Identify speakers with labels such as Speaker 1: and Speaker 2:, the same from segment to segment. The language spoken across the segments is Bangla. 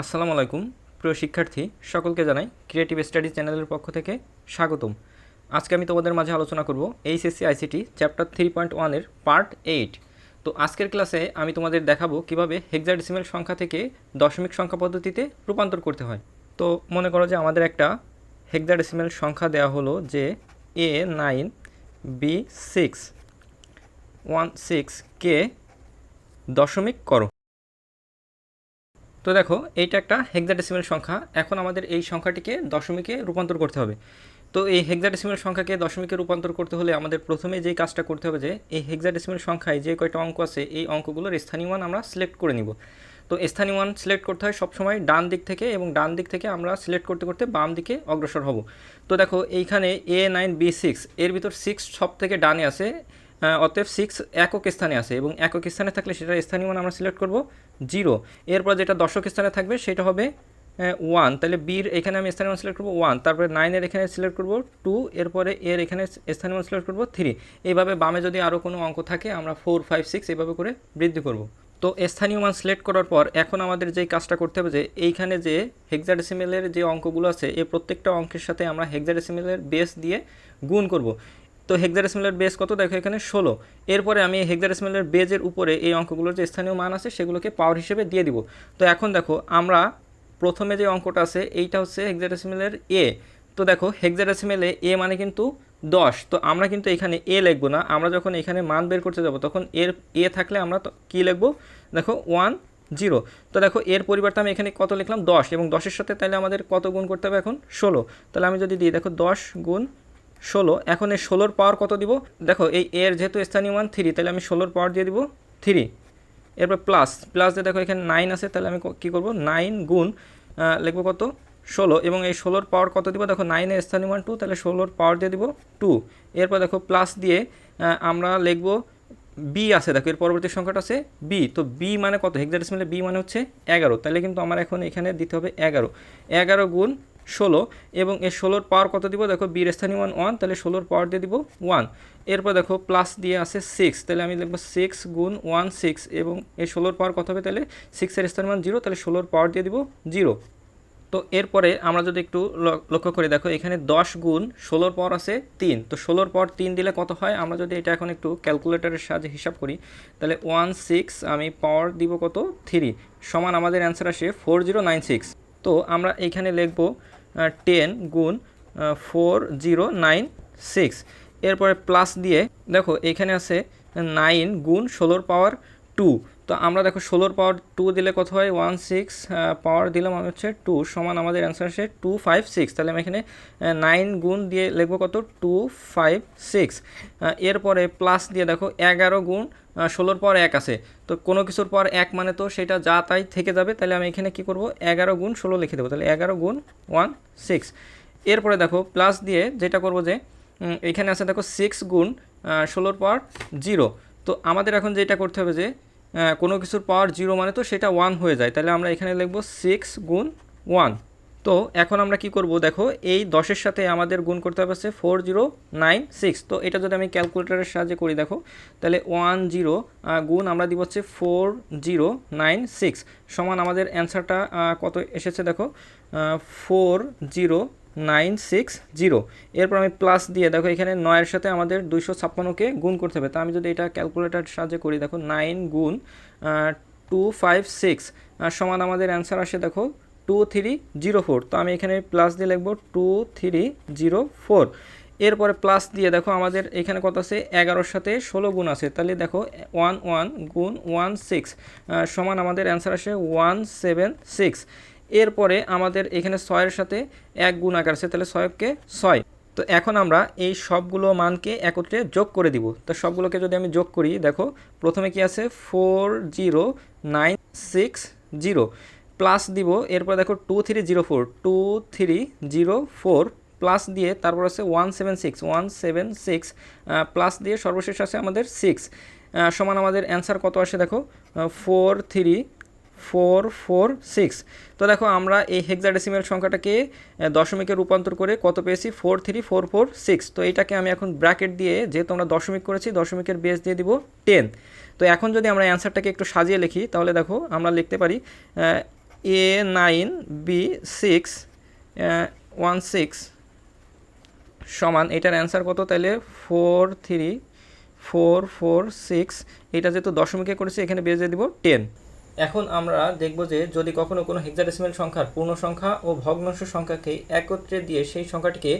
Speaker 1: আসসালামু আলাইকুম। প্রিয় শিক্ষার্থী, সকলকে জানাই ক্রিয়েটিভ স্টাডিজ চ্যানেলের পক্ষ থেকে স্বাগতম। আজকে আমি তোমাদের মাঝে আলোচনা করব HSC ICT chapter three point ওয়ানের পার্ট এইট। তো আজকের ক্লাসে আমি তোমাদের দেখাবো কীভাবে হেক্সাডেসিমেল সংখ্যা থেকে দশমিক সংখ্যা পদ্ধতিতে রূপান্তর করতে হয়। তো মনে করো যে আমাদের একটা হেক্সাডেসিমেল সংখ্যা দেওয়া হলো যে A nine B six one six কে দশমিক করো। তো দেখো, এইটা একটা হেক্সাডেসিমেল সংখ্যা। এখন আমাদের এই সংখ্যাটিকে দশমিকে রূপান্তর করতে হবে। তো এই হেক্সাডেসিমেল সংখ্যাকে দশমিকে রূপান্তর করতে হলে আমাদের প্রথমে যেই কাজটা করতে হবে যে, এই হেক্সাডেসিমেল সংখ্যায় যে কয়টা অঙ্ক আছে, এই অঙ্কগুলোর স্থানীয় মান আমরা সিলেক্ট করে নিব। তো স্থানীয় মান সিলেক্ট করতে হয় সবসময় ডান দিক থেকে এবং ডান দিক থেকে আমরা সিলেক্ট করতে করতে বাম দিকে অগ্রসর হব। তো দেখো, এইখানে এ নাইন বি সিক্স এর ভিতর সিক্স সব থেকে ডানে আছে। অতএব সিক্স একক স্থানে আছে এবং একক স্থানে থাকলে সেটার স্থানীয় মান আমরা সিলেক্ট করব জিরো এরপর যেটা দশক স্থানে থাকবে সেটা হবে ওয়ান তাহলে বির এখানে আমি স্থানীয় মান সিলেক্ট করব ওয়ান তারপরে নাইনের এখানে সিলেক্ট করব টু এরপরে এর এখানে স্থানীয় মান সিলেক্ট করব থ্রি এইভাবে বামে যদি আরও কোনো অঙ্ক থাকে, আমরা ফোর ফাইভ সিক্স এইভাবে করে বৃদ্ধি করব। তো স্থানীয় মান সিলেক্ট করার পর এখন আমাদের যেই কাজটা করতে হবে যে, এইখানে যে হেক্সাডেসিমেলের যে অঙ্কগুলো আছে এই প্রত্যেকটা অঙ্কের সাথে আমরা হেক্সাডেসিমেলের বেস দিয়ে গুণ করব। তো হেক্সাডেসিমেলের বেস কত? দেখো এখানে ষোলো। এরপরে আমি হেক্সাডেসিমেলের বেজের উপরে এই অঙ্কগুলোর যে স্থানীয় মান আছে, সেগুলোকে পাওয়ার হিসেবে দিয়ে দিব। তো এখন দেখো, আমরা প্রথমে যে অঙ্কটা আছে, এইটা হচ্ছে হেক্সাডেসিমেলের এ তো দেখো হেক্সাডেসিমেলে এ মানে কিন্তু দশ। তো আমরা কিন্তু এখানে এ লিখব না। আমরা যখন এখানে মান বের করতে যাব, তখন এর এ থাকলে আমরা কী লিখব? দেখো ওয়ান জিরো তো দেখো, এর পরিবর্তে আমি এখানে কত লিখলাম? দশ। এবং দশের সাথে তাহলে আমাদের কত গুণ করতে হবে এখন? ষোলো। তাহলে আমি যদি দিই, দেখো, দশ গুণ ষোলো, এখন এই ষোলোর পাওয়ার কত দিব? দেখো, এই এর যেহেতু স্থানীয় মান থ্রি তাহলে আমি ষোলোর পাওয়ার দিয়ে দিব থ্রি এরপর প্লাস প্লাস দিয়ে দেখো এখানে নাইন আছে, তাহলে আমি ক- করব? নাইন গুণ লিখব কত? ষোলো, এবং এই ষোলোর পাওয়ার কত দিব? দেখো নাইনের স্থানীয় মান টু তাহলে ষোলোর পাওয়ার দিয়ে দিব টু এরপর দেখো প্লাস দিয়ে আমরা লিখব বি আছে, দেখো, এর পরবর্তী সংখ্যাটা আছে বি তো বি মানে কত? হেক্সাডেসিমেলে বি মানে হচ্ছে এগারো। তাহলে কিন্তু আমার এখন এখানে দিতে হবে এগারো। এগারো গুণ ষোলো এবং এই ষোলোর পাওয়ার কত দিব? দেখো বির স্থানীয় মান ওয়ান তাহলে ষোলোর পাওয়ার দিয়ে দিব ওয়ান এরপর দেখো প্লাস দিয়ে আছে সিক্স তাহলে আমি লিখব সিক্স গুণ ওয়ান সিক্স এবং এই ষোলোর পাওয়ার কত হবে? তাহলে সিক্সের স্থানীয় মান জিরো তাহলে ষোলোর পাওয়ার দিয়ে দিব জিরো তো এরপরে আমরা যদি একটু লক্ষ্য করে, দেখো, এখানে দশ গুণ ষোলোর পর আছে তিন। তো ষোলোর পর তিন দিলে কত হয়? আমরা যদি এটা এখন একটু ক্যালকুলেটরের সাহায্যে হিসাব করি, তাহলে ওয়ান সিক্স আমি পাওয়ার দিব কত? থ্রি সমান আমাদের অ্যান্সার আসে ফোর জিরো নাইন সিক্স তো আমরা এইখানে লিখব টেন গুণ ফোর জিরো নাইন সিক্স এরপরে প্লাস দিয়ে, দেখো, এখানে আছে নাইন গুণ ষোলোর পাওয়ার টু তো আমরা দেখো ষোলোর পাওয়ার টু দিলে কত হয়? ওয়ান সিক্স পাওয়ার দিলাম আমি হচ্ছে টু সমান আমাদের অ্যান্সার আসে টু ফাইভ সিক্স তাহলে আমি এখানে নাইন গুণ দিয়ে লিখব কত? টু ফাইভ সিক্স এরপরে প্লাস দিয়ে দেখো এগারো গুণ ষোলোর পর এক আছে। তো কোনো কিছুর পর এক মানে তো সেটা যা তাই থেকে যাবে, তাহলে আমি এখানে কি করব? এগারো গুণ ষোলো লিখে দেবো, তাহলে এগারো গুণ ওয়ান সিক্স। এরপরে দেখো প্লাস দিয়ে যেটা করব যে এখানে আছে দেখো সিক্স গুণ ষোলোর পর জিরো তো আমাদের এখন যেটা করতে হবে যে কোনো কিছুর পাওয়ার জিরো মানে তো সেটা ওয়ান হয়ে যায়। তাহলে আমরা এখানে লিখব সিক্স গুণ ওয়ান তো এখন আমরা কি করব? দেখো, এই দশের সাথে আমাদের গুণ করতে হবে হচ্ছে ফোর জিরো নাইন সিক্স। তো এটা যদি আমি ক্যালকুলেটরের সাহায্যে করি, দেখো, তাহলে ওয়ান জিরো গুণ আমরা দিব হচ্ছে ফোর জিরো নাইন সিক্স। সমান আমাদের অ্যান্সারটা কত এসেছে দেখো four zero nine six zero. এরপর আমি প্লাস দিয়ে দেখো, এখানে নয়ের সাথে আমাদের দুইশো ছাপ্পান্নকে গুণ করতে হবে। তা আমি যদি এটা ক্যালকুলেটার সাহায্যে করি, দেখো, নাইন গুণ টু ফাইভ সিক্স। সমান আমাদের অ্যান্সার আসে দেখো টু থ্রি জিরো ফোর তো আমি এখানে প্লাস দিয়ে লিখব টু থ্রি জিরো ফোর এরপরে প্লাস দিয়ে দেখো আমাদের এখানে কত আছে? এগারোর সাথে ষোলো গুণ আছে। তাহলে দেখো ওয়ান ওয়ান গুণ ওয়ান সিক্স সমান আমাদের অ্যান্সার আসে ওয়ান সেভেন সিক্স এরপরে আমাদের এখানে ছয়ের সাথে এক গুণ আকার আছে, তাহলে ছয়কে ছয়। তো এখন আমরা এই সবগুলো মানকে একত্রে যোগ করে দিব। তো সবগুলোকে যদি আমি যোগ করি, দেখো, প্রথমে কি আছে? Four zero nine six zero plus দিব, এরপর দেখো two three zero four two three zero four plus দিয়ে তারপর আছে one seven six one seven six plus দিয়ে সর্বশেষ আছে আমাদের সিক্স সমান আমাদের অ্যান্সার কত আসে দেখো? Four three four four six তো দেখো আমরা এই হেক্সাডেসিমেল সংখ্যাটাকে দশমিকে রূপান্তর করে কত পেয়েছি? Four three four four six তো এইটাকে আমি এখন ব্র্যাকেট দিয়ে যেহেতু আমরা দশমিক করেছি, দশমিকের বেস দিয়ে দিব টেন তো এখন যদি আমরা অ্যান্সারটাকে একটু সাজিয়ে লিখি, তাহলে দেখো আমরা লিখতে পারি A nine B six one six সমান, এটার অ্যান্সার কত তাহলে four three four four six এটা যেহেতু দশমিকে করেছি, এখানে বেজে দিব টেন এখন আমরা দেখব যে যদি কখনো কোনো হেক্সাডেসিমেল সংখ্যার পূর্ণ সংখ্যা ও ভগ্নাংশ সংখ্যাকে একত্রে দিয়ে সেই সংখ্যাটিকে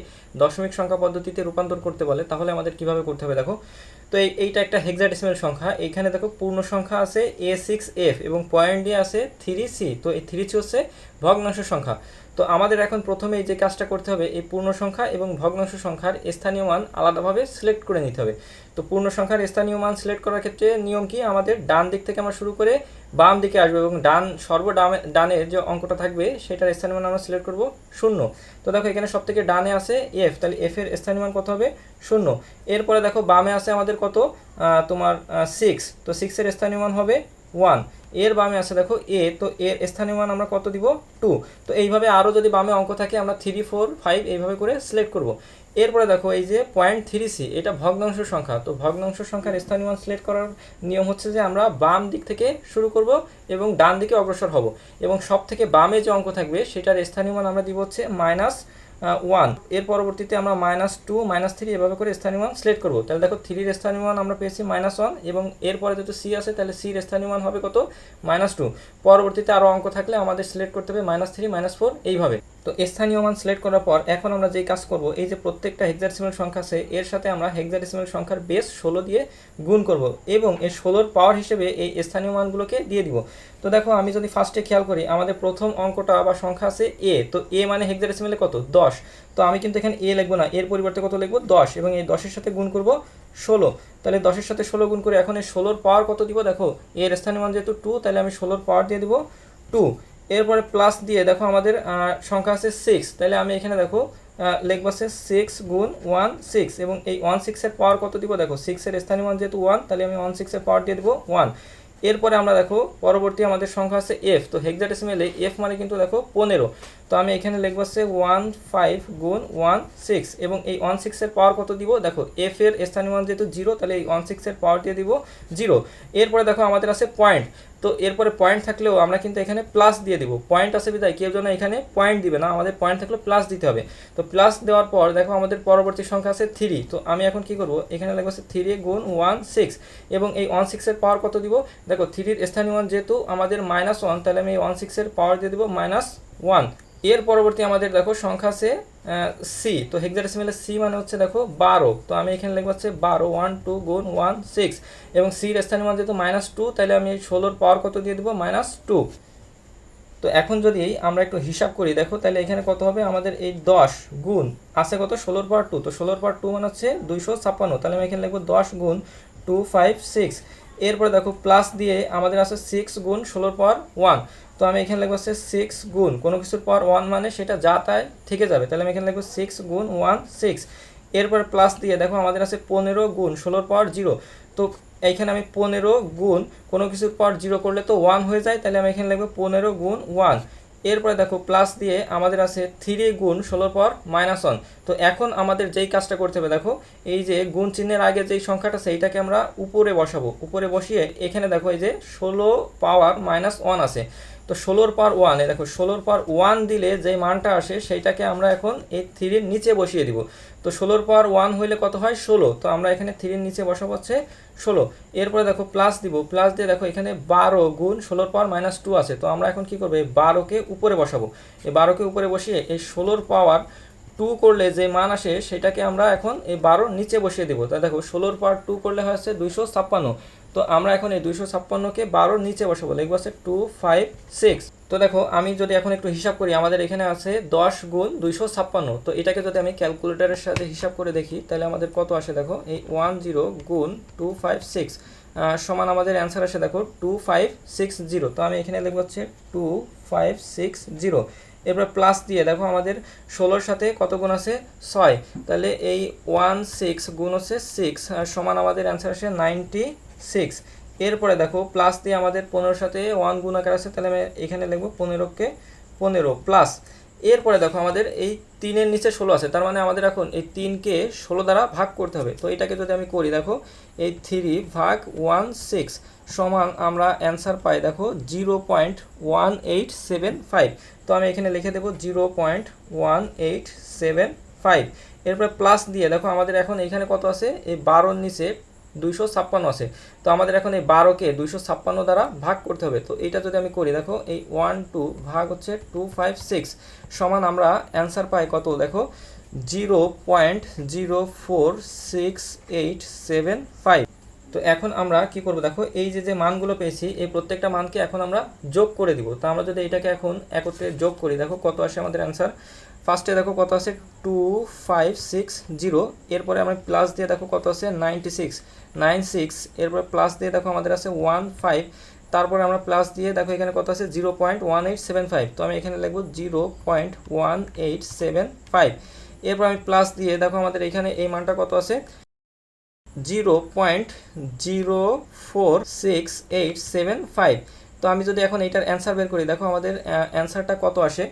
Speaker 1: দশমিক সংখ্যা পদ্ধতিতে রূপান্তর করতে বলে, তাহলে আমাদের কীভাবে করতে হবে দেখো? তো এই, এইটা একটা হেক্সাডেসিমেল সংখ্যা। এখানে দেখো পূর্ণ সংখ্যা আছে এ সিক্স এফ এবং পয়েন্ট দিয়ে আছে থ্রি সি তো এই থ্রি সি হচ্ছে ভগ্নাংশ সংখ্যা। তো আমাদের এখন প্রথমে যে কাজটা করতে হবে, এই পূর্ণ সংখ্যা এবং ভগ্নাংশ সংখ্যার স্থানীয় মান আলাদাভাবে সিলেক্ট করে নিতে হবে। তো পূর্ণ সংখ্যার স্থানীয় মান সিলেক্ট করার ক্ষেত্রে নিয়ম কি? আমাদের ডান দিক থেকে আমরা শুরু করে বাম দিকে আসব এবং ডান, সর্বডামে, ডানের যে অঙ্কটা থাকবে, সেটার স্থানীয় মান আমরা সিলেক্ট করব শূন্য। তো দেখো এখানে সব থেকে ডানে আছে এফ তাহলে এফ এর স্থানীয় মান কত হবে? শূন্য। এরপরে দেখো বামে আছে আমাদের কত? তোমার সিক্স তো সিক্সের স্থানীয় মান হবে ওয়ান এর বামে আছে, দেখো এ তো এর স্থানীয় মান আমরা কত দিব? টু তো এইভাবে আরও যদি বামে অঙ্ক থাকে, আমরা থ্রি ফোর ফাইভ এইভাবে করে সিলেক্ট করব। এরপরে দেখো, এই যে পয়েন্ট থ্রি সি এটা ভগ্নাংশ সংখ্যা। তো ভগ্নাংশ সংখ্যার স্থানীয় মান সিলেক্ট করার নিয়ম হচ্ছে যে আমরা বাম দিক থেকে শুরু করব এবং ডান দিকে অগ্রসর হব। এবং সব থেকে বামে যে অঙ্ক থাকবে, সেটার স্থানীয় মান আমরা দিব হচ্ছে মাইনাস ওয়ানের পরবর্তীতে আমরা মাইনাস টু মাইনাস থ্রি এভাবে করে স্থানীয় মান সিলেক্ট করব। তাহলে দেখো থ্রির স্থানীয় মান আমরা পেয়েছি মাইনাস ওয়ান এবং এরপরে যেহেতু সি আছে, তাহলে সির স্থানীয় মান হবে কত? মাইনাস টু পরবর্তীতে আরও অঙ্ক থাকলে আমাদের সিলেক্ট করতে হবে মাইনাস থ্রি মাইনাস ফোর এইভাবে। তো স্থানীয় মান সিলেক্ট করার পর এখন আমরা যেই কাজ করব, এই যে প্রত্যেকটা হেক্সাডেসিমাল সংখ্যা আছে, এর সাথে আমরা হেক্সাডেসিমাল সংখ্যার বেস ষোলো দিয়ে গুণ করব এবং এই ষোলোর পাওয়ার হিসেবে এই স্থানীয় মানগুলোকে দিয়ে দিব। তো দেখো, আমি যদি ফার্স্টে খেয়াল করি, আমাদের প্রথম অঙ্কটা বা সংখ্যা আছে এ তো এ মানে হেক্সাডেসিমালে কত? দশ। তো আমি কিন্তু এখানে এ লিখব না, এর পরিবর্তে কত লিখব? দশ এবং এই দশের সাথে গুণ করব ষোলো। তাহলে দশের সাথে ষোলো গুণ করে এখন এই ষোলোর পাওয়ার কত দিব? দেখো এর স্থানীয় মান যেহেতু টু তাহলে আমি ষোলোর পাওয়ার দিয়ে দিব টু এরপরে প্লাস দিয়ে দেখো আমাদের সংখ্যা আছে সিক্স তাহলে আমি এখানে দেখো লিখব আছে সিক্স গুণ ওয়ান সিক্স এবং এই ওয়ান সিক্সের পাওয়ার কত দিব? দেখো সিক্সের স্থানীয় মান যেহেতু ওয়ান তাহলে আমি ওয়ান সিক্সের পাওয়ার দিয়ে দেবো ওয়ান এরপরে আমরা দেখো, পরবর্তী আমাদের সংখ্যা আছে এফ তো হেক্সাডেসিমেলে এফ মানে কিন্তু দেখো পনেরো। তো আমি এখানে লিখব আছে ওয়ান ফাইভ গুণ ওয়ান সিক্স এবং এই ওয়ান সিক্সের পাওয়ার কত দিব? দেখো এফ এর স্থানীয় মান যেহেতু জিরো তাহলে এই ওয়ান সিক্সের পাওয়ার দিয়ে দিব জিরো এরপরে দেখো আমাদের আছে পয়েন্ট তো এরপরে পয়েন্ট থাকলেও আমরা কিন্তু এখানে প্লাস দিয়ে দিব। পয়েন্ট আছে বিদায় কেউ যেন এখানে পয়েন্ট দিবে না, আমাদের পয়েন্ট থাকলে প্লাস দিতে হবে। তো প্লাস দেওয়ার পর দেখো আমাদের পরবর্তী সংখ্যা আছে থ্রি তো আমি এখন কি করব? এখানে লিখব আছে থ্রি গুণ ওয়ান সিক্স এবং এই ওয়ান সিক্সের পাওয়ার কত দিব? দেখো থ্রির স্থানীয় যেহেতু আমাদের মাইনাস ওয়ান তাহলে আমি এই ওয়ান সিক্সের পাওয়ার দিয়ে দিব মাইনাস ওয়ান এর পরবর্তী আমাদের দেখো সংখ্যা আছে সি তো হেক্সাডেসিমেলের সি মানে হচ্ছে দেখো বারো, তো আমি এখানে লিখব হচ্ছে বারো ওয়ান টু গুণ ওয়ান সিক্স এবং সির স্থানীয় মান যেহেতু মাইনাস টু তাহলে আমি ষোলোর পাওয়ার কত দিয়ে দেবো? মাইনাস টু তো এখন যদি আমরা একটু হিসাব করি, দেখো তাহলে এখানে কত হবে? আমাদের এই দশ গুণ, আছে কত? ষোলোর পাওয়ার টু তো ষোলোর পাওয়ার টু মানে হচ্ছে দুইশো ছাপ্পান্ন, তাহলে আমি এখানে লিখব দশ গুণ টু ফাইভ সিক্স এরপরে দেখো প্লাস দিয়ে আমাদের আছে সিক্স গুণ ষোলোর পর ওয়ান তো আমি এখানে লিখব হচ্ছে সিক্স গুণ। কোনো কিছুর পর ওয়ান মানে সেটা যা তাই থেকে যাবে। তাহলে আমি এখানে লিখব সিক্স গুণ ওয়ান সিক্স এরপর প্লাস দিয়ে দেখো, আমাদের আছে পনেরো গুণ ষোলোর পর জিরো তো এইখানে আমি পনেরো গুণ কোনো কিছুর পর জিরো করলে তো ওয়ান হয়ে যায়। তাহলে আমি এখানে লিখব পনেরো গুণ ওয়ান এরপরে দেখো প্লাস দিয়ে আমাদের আছে থ্রি গুণ ষোলোর পর মাইনাস ওয়ান তো এখন আমাদের যেই কাজটা করতে হবে, দেখো, এই যে গুণ চিহ্নের আগে যেই সংখ্যাটা আছে, এইটাকে আমরা উপরে বসাবো। উপরে বসিয়ে এখানে দেখো, এই যে ষোলো পাওয়ার মাইনাস ওয়ান আছে। তো ষোলোর পার ওয়ান দেখো, ষোলোর পার ওয়ান দিলে যে মানটা আসে, সেইটাকে আমরা এখন এই থ্রির নিচে বসিয়ে দিব। তো ষোলোর পাওয়ার ওয়ান হইলে কত হয়? ষোলো। তো আমরা এখানে থ্রির নিচে বসাবো হচ্ছে ষোলো। এরপরে দেখো প্লাস দিব। প্লাস দিয়ে দেখো এখানে বারো গুণ ষোলোর পাওয়ার মাইনাস টু আছে। তো আমরা এখন কি করব? এই বারোকে উপরে বসাবো। এই বারোকে উপরে বসিয়ে এই ষোলোর পাওয়ার টু করলে যে মান আসে, সেটাকে আমরা এখন এই বারোর নিচে বসিয়ে দেবো। তা দেখো, ষোলোর পাওয়ার টু করলে হচ্ছে দুইশো ছাপ্পান্ন। তো আমরা এখন এই দুইশো ছাপ্পান্নকে বারোর নিচে বসাবো। লিখব আছে টু ফাইভ সিক্স তো দেখো, আমি যদি এখন একটু হিসাব করি, আমাদের এখানে আছে দশ গুণ দুইশো ছাপ্পান্ন। তো এটাকে যদি আমি ক্যালকুলেটারের সাথে হিসাব করে দেখি, তাহলে আমাদের কত আসে দেখো? এই ওয়ান জিরো গুণ টু ফাইভ সিক্স সমান আমাদের অ্যান্সার আসে দেখো টু ফাইভ সিক্স জিরো তো আমি এখানে লিখব হচ্ছে টু ফাইভ সিক্স জিরো এরপর প্লাস দিয়ে দেখো, আমাদের ষোলোর সাথে কত গুণ আছে? ছয়। তাহলে এই ওয়ান সিক্স গুণ হচ্ছে সিক্স সমান আমাদের অ্যান্সার আসে নাইনটি সিক্স এরপরে দেখো প্লাস দিয়ে আমাদের পনেরোর সাথে ওয়ান গুণ আকার আছে, তাহলে আমি এখানে লিখব পনেরোকে পনেরো প্লাস এরপরে দেখো, আমাদের এই তিনের নিচে ষোলো আছে, তার মানে আমাদের এখন এই তিনকে ষোলো দ্বারা ভাগ করতে হবে। তো এটাকে যদি আমি করি, দেখো, এই থ্রি ভাগ ওয়ান সিক্স সমান আমরা অ্যান্সার পাই, দেখো zero point one eight seven five তো আমি এখানে লিখে দেবো zero point one eight seven five এরপরে প্লাস দিয়ে, দেখো, আমাদের এখন এখানে কত আছে? এই বারোর নিচে দুইশো ছাপ্পান্ন আছে। তো আমাদের এখন এই বারোকে দুইশো ছাপ্পান্ন দ্বারা ভাগ করতে হবে। তো এইটা যদি আমি করি, দেখো এই ওয়ান, টু ভাগ হচ্ছে টু, ফাইভ, সিক্স সমান আমরা অ্যান্সার পাই কত? দেখো zero point zero four six eight seven five. তো এখন আমরা কি করব? দেখো এই যে যে মানগুলো পেয়েছি, এই প্রত্যেকটা মানকে এখন আমরা যোগ করে দিব। তো আমরা যদি এটাকে এখন একত্রে যোগ করি, দেখো কত আসে আমাদের অ্যান্সার? ফার্স্টে দেখো কত আছে? টু ফাইভ সিক্স জিরো এরপরে আমরা প্লাস দিয়ে দেখো কত আছে? নাইনটি সিক্স নাইন সিক্স এরপরে প্লাস দিয়ে দেখো আমাদের আছে ওয়ান ফাইভ তারপরে আমরা প্লাস দিয়ে দেখো এখানে কত আছে? Zero point one eight seven five তো আমি এখানে লিখব zero point one eight seven five এরপর আমি প্লাস দিয়ে দেখো আমাদের এখানে এই মানটা কত আছে? Zero point zero four six eight seven five তো আমি যদি এখন এইটার অ্যান্সার বের করি, দেখো আমাদের অ্যান্সারটা কত আসে?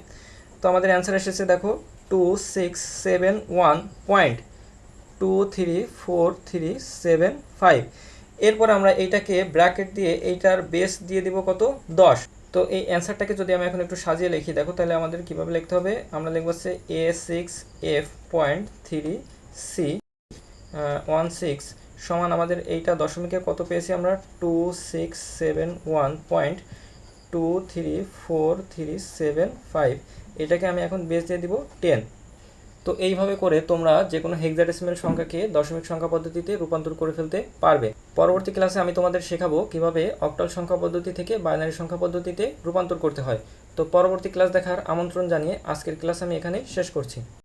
Speaker 1: তো আমাদের অ্যান্সার এসেছে দেখো two six seven one point two three four three seven five এরপর আমরা এইটাকে ব্র্যাকেট দিয়ে এইটার বেস দিয়ে দিব কত? দশ। তো এই অ্যান্সারটাকে যদি আমি এখন একটু সাজিয়ে লিখি, দেখো তাহলে আমাদের কীভাবে লিখতে হবে? আমরা লিখব হচ্ছে A six F point three C one six সমান আমাদের এইটা দশমিকে কত পেয়েছি আমরা? Two six seven one point two three four three seven five এটাকে আমি এখন বেস দিয়ে দিব টেন তো এইভাবে করে তোমরা যে কোনো হেক্সাডেসিমেল সংখ্যাকে দশমিক সংখ্যা পদ্ধতিতে রূপান্তর করে ফেলতে পারবে। পরবর্তী ক্লাসে আমি তোমাদের শেখাবো কীভাবে অক্টাল সংখ্যা পদ্ধতি থেকে বাইনারি সংখ্যা পদ্ধতিতে রূপান্তর করতে হয়। তো পরবর্তী ক্লাস দেখার আমন্ত্রণ জানিয়ে আজকের ক্লাস আমি এখানে শেষ করছি।